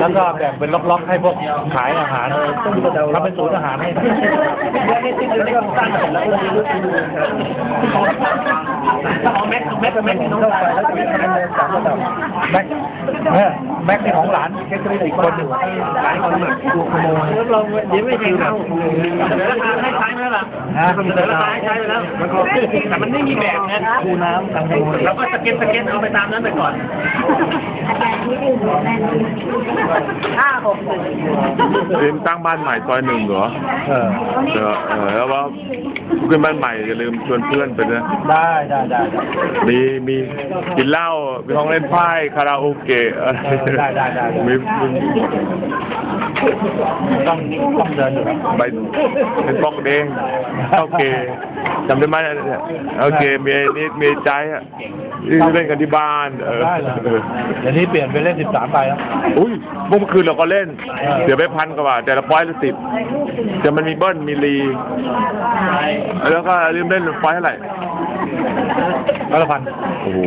แล้วก็แบ่งเป็นล็อกๆให้พวกขายอาหารทำเป็นศูนย์อาหารให้แม็กแม็กแม็กน้องไปแล้วจะมีคะแนนสามระดับแม็กแม็กนี่ของหลานแค่ตัวอีกคนหนึ่งหลายคนแบบกลัวขโมยรับรองเดี๋ยวไม่ใช่เข้าเดี๋ยวราคาให้ใช้ไหมล่ะนะเดี๋ยวราคาให้ใช้ไปแล้วแต่มันไม่มีแบบไงคูน้ำตังโมเราก็สเก็ตสเก็ตเอาไปตามนั้นไปก่อน อาจารย์ที่ดื่มแม่ห้าหกหนึ่งเรียนตั้งบ้านใหม่ซอยหนึ่งเหรอเออเออเออแล้วว่าขึ้นบ้านใหม่อย่าลืมชวนเพื่อนไปนะได้ได้ได้ได้มีมีกินเหล้ามีห้องเล่นไพ่คาราโอเกะอะไรเออได้ได้ได้มีมีต้องต้องเดินอยู่ใบเป็นป้องเด้งโอเคจำได้ไหมเนี่ยโอเคมีนี่มีใจอะที่เล่นกันที่บ้านเออได้เลยเออ เดี๋ยวนี้เปลี่ยนไปเล่นสิบสามใบแล้ว อุ้ยเมื่อคืนเราก็เล่น เออเสียไปพันกว่าบาทแต่ละพอยต์ละสิบแต่มันมีเบิ้ลมีรีแล้วก็ลืมเล่นไฟล์เท่าไหร่ ก็ละพัน โอ้โห